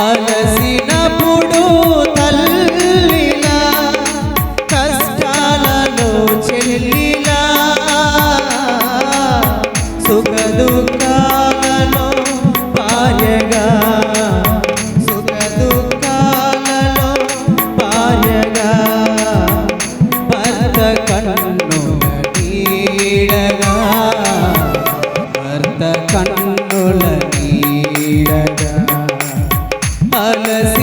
అలసినప్పుడు తల్లిలా కష్టాలలో చెల్లిలా సుఖ దుఃఖాలలో పాయగా సుఖ దుఃఖాలలో పాయగా భర్త కన్ను నీడగా భర్త కన్నుల నీడగా. ಮನಸ್ಸ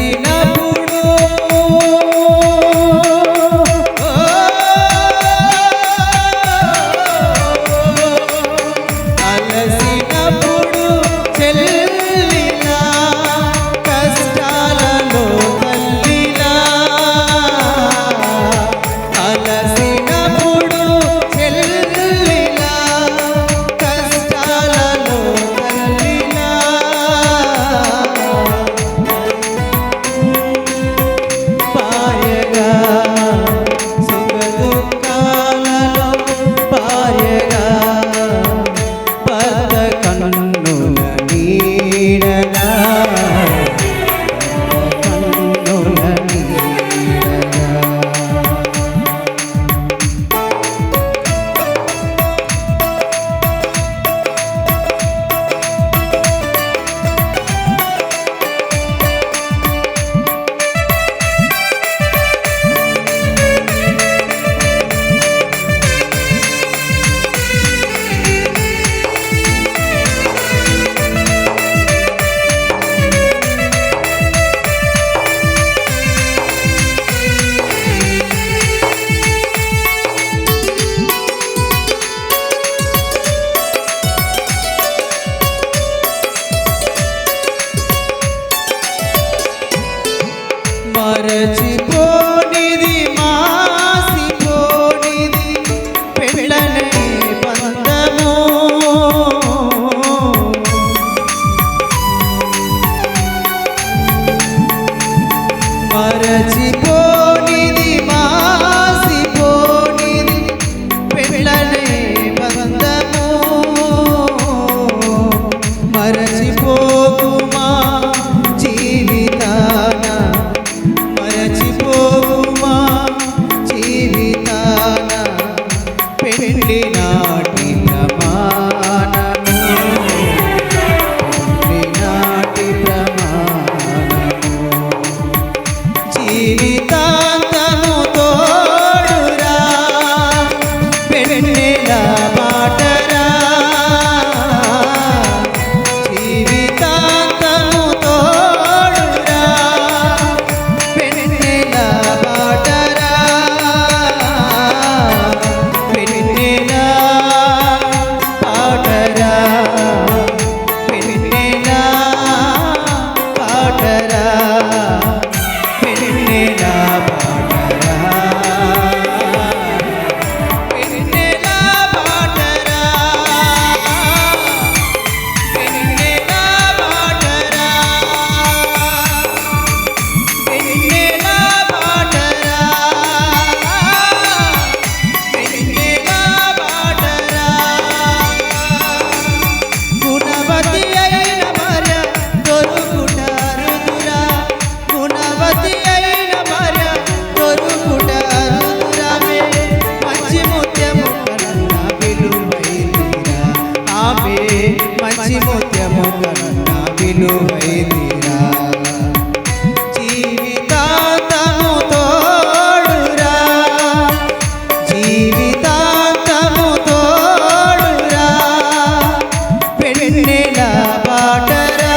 పాటరా?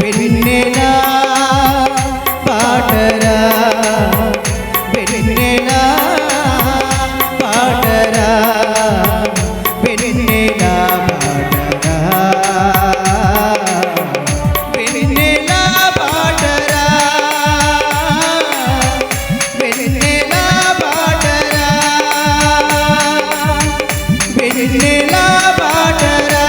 వెన్నెలా పాటరా? వెన్నెలా పాటరా? వెన్నెలా నిలా que